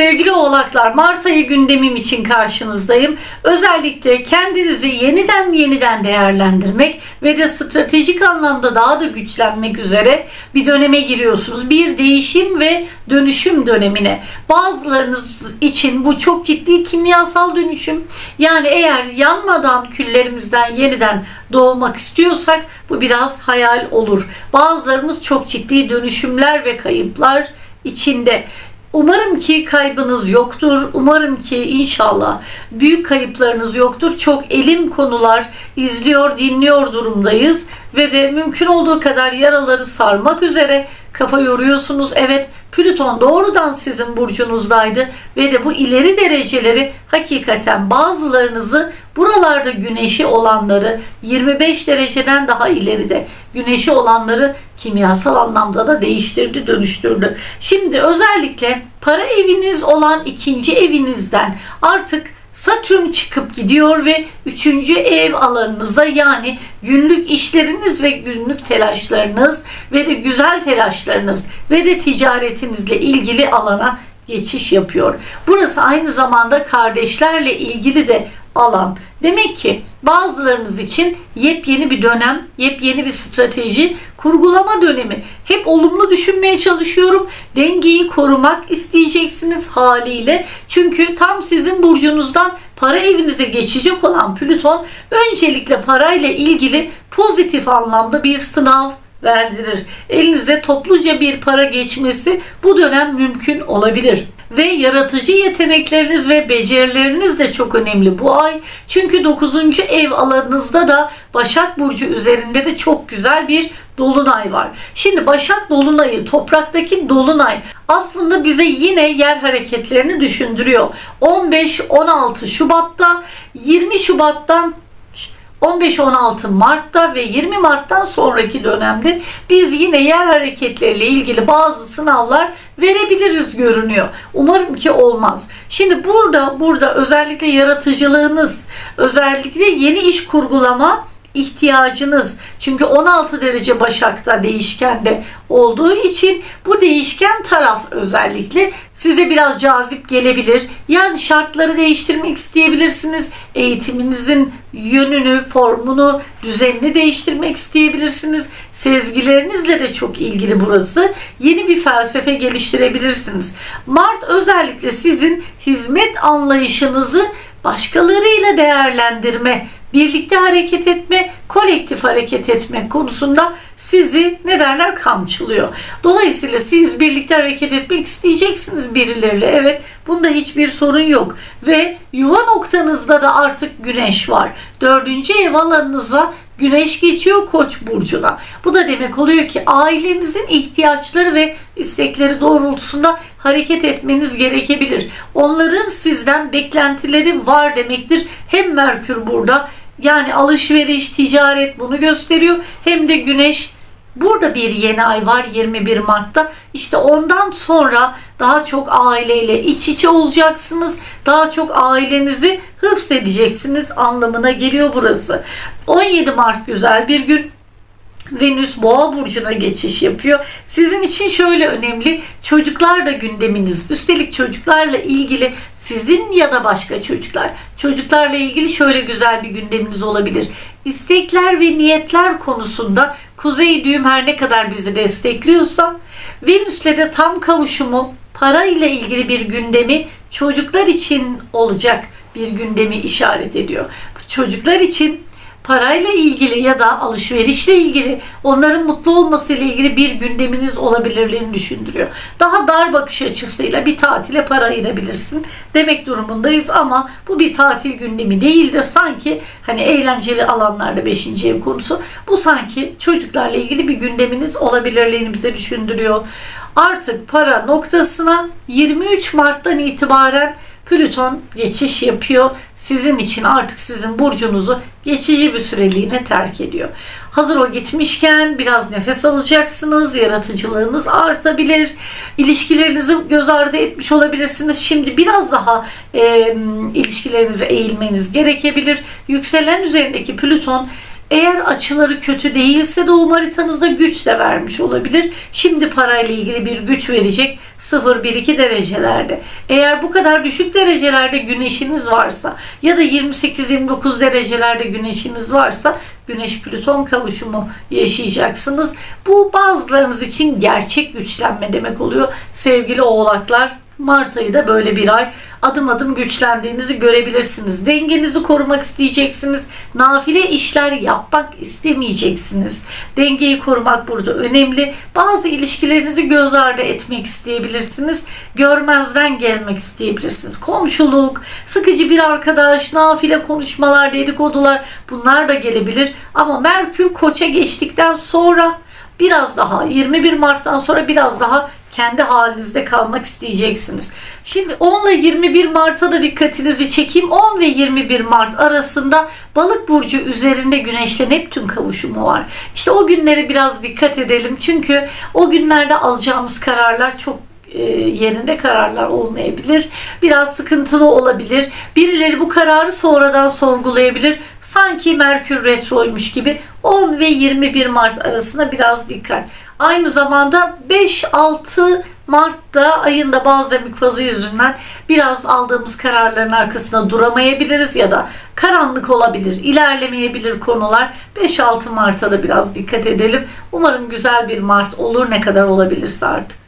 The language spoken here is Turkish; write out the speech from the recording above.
Sevgili oğlaklar Mart ayı gündemim için karşınızdayım. Özellikle kendinizi yeniden yeniden değerlendirmek ve de stratejik anlamda daha da güçlenmek üzere bir döneme giriyorsunuz. Bir değişim ve dönüşüm dönemine. Bazılarınız için bu çok ciddi kimyasal dönüşüm. Yani eğer yanmadan küllerimizden yeniden doğmak istiyorsak bu biraz hayal olur. Bazılarımız çok ciddi dönüşümler ve kayıplar içinde. Umarım ki kaybınız yoktur. Umarım ki inşallah büyük kayıplarınız yoktur. Çok elim konular izliyor, dinliyor durumdayız ve de mümkün olduğu kadar yaraları sarmak üzere kafa yoruyorsunuz. Evet, Plüton doğrudan sizin burcunuzdaydı ve de bu ileri dereceleri hakikaten bazılarınızı buralarda güneşi olanları 25 dereceden daha ileride güneşi olanları kimyasal anlamda da değiştirdi, dönüştürdü. Şimdi özellikle para eviniz olan ikinci evinizden artık Satürn çıkıp gidiyor ve üçüncü ev alanınıza yani günlük işleriniz ve günlük telaşlarınız ve de güzel telaşlarınız ve de ticaretinizle ilgili alana geçiş yapıyor. Burası aynı zamanda kardeşlerle ilgili de alan. Demek ki bazılarınız için yepyeni bir dönem, yepyeni bir strateji, kurgulama dönemi. Hep olumlu düşünmeye çalışıyorum. Dengeyi korumak isteyeceksiniz haliyle. Çünkü tam sizin burcunuzdan para evinize geçecek olan Plüton öncelikle parayla ilgili pozitif anlamda bir sınav verdirir. Elinize topluca bir para geçmesi bu dönem mümkün olabilir ve yaratıcı yetenekleriniz ve becerileriniz de çok önemli bu ay. Çünkü 9. ev alanınızda da Başak Burcu üzerinde de çok güzel bir dolunay var. Şimdi Başak dolunayı, topraktaki dolunay aslında bize yine yer hareketlerini düşündürüyor. 15-16 Şubat'ta 20 Şubat'tan 15-16 Mart'ta ve 20 Mart'tan sonraki dönemde biz yine yer hareketleriyle ilgili bazı sınavlar verebiliriz görünüyor. Umarım ki olmaz. Şimdi burada burada özellikle yaratıcılığınız, özellikle yeni iş kurgulama ihtiyacınız. Çünkü 16 derece Başak'ta değişkende olduğu için bu değişken taraf özellikle size biraz cazip gelebilir. Yani şartları değiştirmek isteyebilirsiniz. Eğitiminizin yönünü, formunu, düzenini değiştirmek isteyebilirsiniz. Sezgilerinizle de çok ilgili burası. Yeni bir felsefe geliştirebilirsiniz. Mart özellikle sizin hizmet anlayışınızı başkalarıyla değerlendirme birlikte hareket etme, kolektif hareket etme konusunda sizi ne derler kamçılıyor. Dolayısıyla siz birlikte hareket etmek isteyeceksiniz birileriyle. Evet bunda hiçbir sorun yok. Ve yuva noktanızda da artık güneş var. Dördüncü ev alanınıza Güneş geçiyor Koç burcuna. Bu da demek oluyor ki ailenizin ihtiyaçları ve istekleri doğrultusunda hareket etmeniz gerekebilir. Onların sizden beklentileri var demektir. Hem Merkür burada yani alışveriş, ticaret bunu gösteriyor. Hem de Güneş Burada bir yeni ay var 21 Mart'ta. İşte ondan sonra daha çok aileyle iç içe olacaksınız. Daha çok ailenizi hıfz edeceksiniz anlamına geliyor burası. 17 Mart güzel bir gün. Venüs Boğa burcuna geçiş yapıyor. Sizin için şöyle önemli. Çocuklar da gündeminiz. Üstelik çocuklarla ilgili sizin ya da başka çocuklar. Çocuklarla ilgili şöyle güzel bir gündeminiz olabilir. İstekler ve niyetler konusunda Kuzey düğüm her ne kadar bizi destekliyorsa Venüs'le de tam kavuşumu para ile ilgili bir gündemi çocuklar için olacak bir gündemi işaret ediyor. Çocuklar için parayla ilgili ya da alışverişle ilgili onların mutlu olmasıyla ilgili bir gündeminiz olabilirliğini düşündürüyor. Daha dar bakış açısıyla bir tatile para ayırabilirsin demek durumundayız ama bu bir tatil gündemi değil de sanki hani eğlenceli alanlarda 5. ev konusu bu sanki çocuklarla ilgili bir gündeminiz olabilirliğini bize düşündürüyor. Artık para noktasına 23 Mart'tan itibaren Plüton geçiş yapıyor. Sizin için artık sizin burcunuzu geçici bir süreliğine terk ediyor. Hazır o gitmişken biraz nefes alacaksınız. Yaratıcılığınız artabilir. İlişkilerinizi göz ardı etmiş olabilirsiniz. Şimdi biraz daha e, ilişkilerinize eğilmeniz gerekebilir. Yükselen üzerindeki Plüton Eğer açıları kötü değilse doğum haritanızda güç de vermiş olabilir. Şimdi parayla ilgili bir güç verecek 0-1-2 derecelerde. Eğer bu kadar düşük derecelerde güneşiniz varsa ya da 28-29 derecelerde güneşiniz varsa Güneş Plüton kavuşumu yaşayacaksınız. Bu bazılarınız için gerçek güçlenme demek oluyor. Sevgili oğlaklar Mart ayı da böyle bir ay adım adım güçlendiğinizi görebilirsiniz. Dengenizi korumak isteyeceksiniz. Nafile işler yapmak istemeyeceksiniz. Dengeyi korumak burada önemli. Bazı ilişkilerinizi göz ardı etmek isteyebilirsiniz. Görmezden gelmek isteyebilirsiniz. Komşuluk, sıkıcı bir arkadaş, nafile konuşmalar, dedikodular bunlar da gelebilir. Ama Merkür Koç'a geçtikten sonra biraz daha 21 Mart'tan sonra biraz daha kendi halinizde kalmak isteyeceksiniz. Şimdi 10 ile 21 Mart'a da dikkatinizi çekeyim. 10 ve 21 Mart arasında Balık burcu üzerinde Güneşle Neptün kavuşumu var. İşte o günlere biraz dikkat edelim. Çünkü o günlerde alacağımız kararlar çok yerinde kararlar olmayabilir. Biraz sıkıntılı olabilir. Birileri bu kararı sonradan sorgulayabilir. Sanki Merkür retroymuş gibi 10 ve 21 Mart arasında biraz dikkat. Aynı zamanda 5-6 Mart'ta ayında bazemik fazı yüzünden biraz aldığımız kararların arkasında duramayabiliriz ya da karanlık olabilir, ilerlemeyebilir konular. 5-6 Mart'a da biraz dikkat edelim. Umarım güzel bir Mart olur ne kadar olabilirse artık.